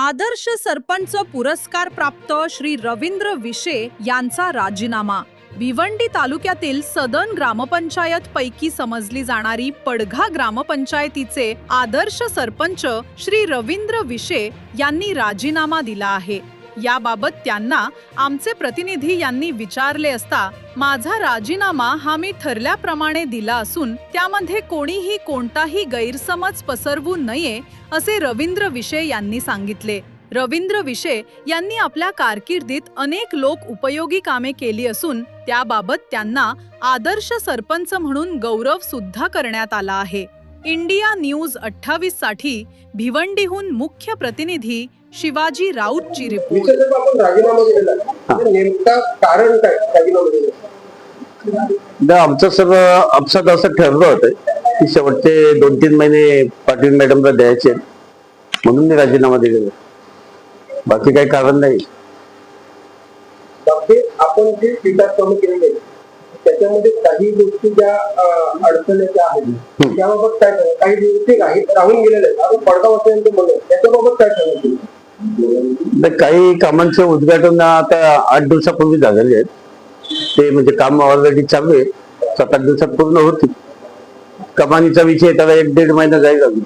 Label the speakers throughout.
Speaker 1: आदर्श सरपंच पुरस्कार प्राप्त श्री रवींद्र विशे यांचा राजीनामा. भिवंडी तालुक्यातील सदन ग्रामपंचायत पैकी समजली जाणारी पडघा ग्रामपंचायतीचे आदर्श सरपंच श्री रवींद्र विशे यांनी राजीनामा दिला आहे. याबाबत त्यांना आमचे प्रतिनिधी यांनी विचारले असता माझा राजीनामा हा मी ठरल्याप्रमाणे दिला असून त्यामध्ये कोणीही कोणताही गैरसमज पसरवू नये असे रवींद्र विशे यांनी सांगितले. रवींद्र विशे यांनी आपल्या कारकिर्दीत अनेक लोक उपयोगी कामे केली असून त्याबाबत त्यांना आदर्श सरपंच म्हणून गौरव सुद्धा करण्यात आला आहे. इंडिया न्यूज अठ्ठावीससाठी भिवंडीहून मुख्य प्रतिनिधी शिवाजी राऊतची रिपोर्ट
Speaker 2: विशेषतः आपण राजीनामा दिलेला आहे. नेमका कारण काय राजीनामा दिलेला
Speaker 3: नाही, आमचं सर्व अपसात असं ठरलं होतं की शेवटचे दोन तीन महिने पाटील मॅडमला द्यायचे. म्हणून मी राजीनामा दिलेला बाकी काही कारण नाही
Speaker 2: आपण जे विकास कामं केलेले त्याच्यामध्ये काही गोष्टी ज्या अडचणीच्या आहेत. त्याबाबत काय सांगा काही गोष्टी राही- राहून गेलेल्या आहेत. आपण पडगावपर्यंत म्हणून त्याच्याबाबत काय
Speaker 3: नाही, काही कामांचे उद्घाटन आता आठ दिवसापूर्वी झालेले आहेत. ते म्हणजे काम ऑलरेडी चालू आहे. सात आठ दिवसात पूर्ण होतील. कमानीचा विषय त्याला एक दीड महिना जाईल अजून.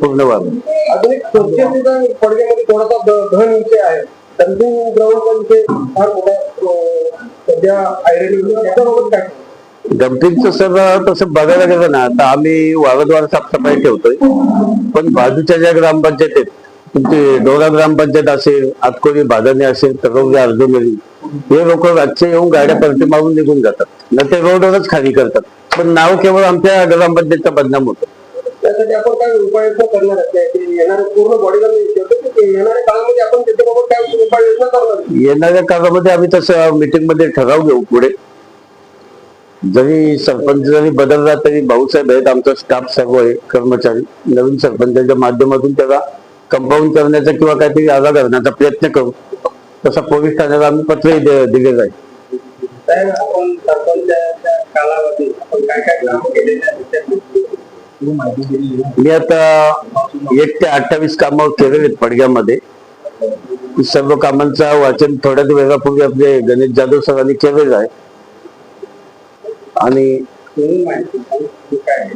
Speaker 3: पूर्ण व्हावं.
Speaker 2: अजून एक पडद्यामध्ये थोडासा धन विषय आहे. डम्पिंग ग्राउंडचा विषय फार मोठा अं, सध्या आयरनी त्याच्याबाबत काय सांगाल?
Speaker 3: डम्पिंगचं सर तसं बघायला गेलं ना तर आम्ही वारंवार साफसफाई ठेवतोय. पण बाजूच्या ज्या ग्रामपंचायत आहेत तुमची डोरा ग्रामपंचायत असेल आतकोरी बादाने असेल तरवली अर्जुनरी हे लोक रातचे येऊन गाड्या पलटी मारून निघून जातात. न ते रोडवरच खाली करतात. पण नाव केवळ आमच्या ग्रामपंचायतचा बदनाम होतं.
Speaker 2: त्यासाठी आपण काय उपाययोजना करणार येणाऱ्या पूर्ण बॉडीला येणाऱ्या काळामध्ये आपण त्याच्याबाबत
Speaker 3: येणाऱ्या काळामध्ये आम्ही तसं मीटिंगमध्ये ठराव घेऊ पुढे. जरी सरपंच जरी बदलला तरी भाऊसाहेब आहेत आमचा स्टाफ सर्व आहे कर्मचारी. नवीन सरपंचाच्या माध्यमातून त्याला कंपाऊंड करण्याचा किंवा काहीतरी आला करण्याचा प्रयत्न करू. तसा पोलीस ठाण्याला आम्ही पत्रही दिलेलं आहे.
Speaker 2: दिली.
Speaker 3: मी आता एक ते अठ्ठावीस कामं केलेले आहेत पडग्यामध्ये. सर्व कामांचा वाचन थोड्याच वेळापूर्वी आपले गणेश जाधव सरांनी केलेलं आहे. आणि
Speaker 2: माहिती सांगू काय